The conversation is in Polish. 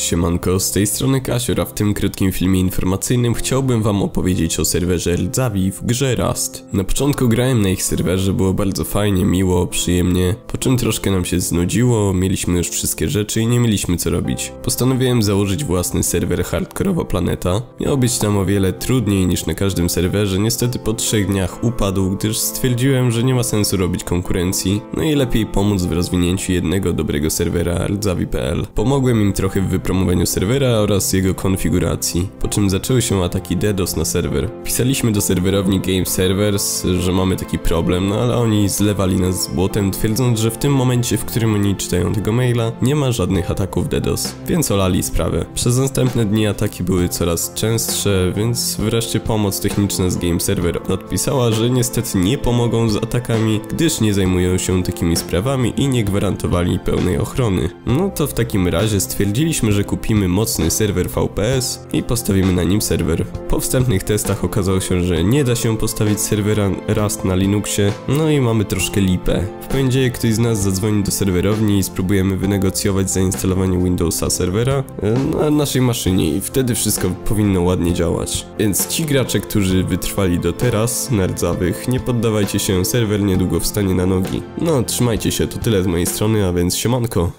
Siemanko, z tej strony Kasior, a w tym krótkim filmie informacyjnym chciałbym wam opowiedzieć o serwerze Rdzawi w grze Rust. Na początku grałem na ich serwerze, było bardzo fajnie, miło, przyjemnie, po czym troszkę nam się znudziło, mieliśmy już wszystkie rzeczy i nie mieliśmy co robić. Postanowiłem założyć własny serwer Hardkorowa Planeta. Miało być tam o wiele trudniej niż na każdym serwerze, niestety po trzech dniach upadł, gdyż stwierdziłem, że nie ma sensu robić konkurencji, no i lepiej pomóc w rozwinięciu jednego dobrego serwera rdzawi.pl. Pomogłem im trochę w wypromowaniu serwera oraz jego konfiguracji, po czym zaczęły się ataki DDoS na serwer. Pisaliśmy do serwerowni Game Servers, że mamy taki problem, no ale oni zlewali nas z błotem, twierdząc, że w tym momencie, w którym oni czytają tego maila, nie ma żadnych ataków DDoS, więc olali sprawę. Przez następne dni ataki były coraz częstsze, więc wreszcie pomoc techniczna z Game Server odpisała, że niestety nie pomogą z atakami, gdyż nie zajmują się takimi sprawami i nie gwarantowali pełnej ochrony. No to w takim razie stwierdziliśmy, że kupimy mocny serwer VPS i postawimy na nim serwer. Po wstępnych testach okazało się, że nie da się postawić serwera Rust na Linuxie, no i mamy troszkę lipę. W poniedziałek ktoś z nas zadzwoni do serwerowni i spróbujemy wynegocjować zainstalowanie Windowsa serwera e, na naszej maszynie i wtedy wszystko powinno ładnie działać. Więc ci gracze, którzy wytrwali do teraz, nerdzawych, nie poddawajcie się, serwer niedługo wstanie na nogi. No, trzymajcie się, to tyle z mojej strony, a więc siemanko.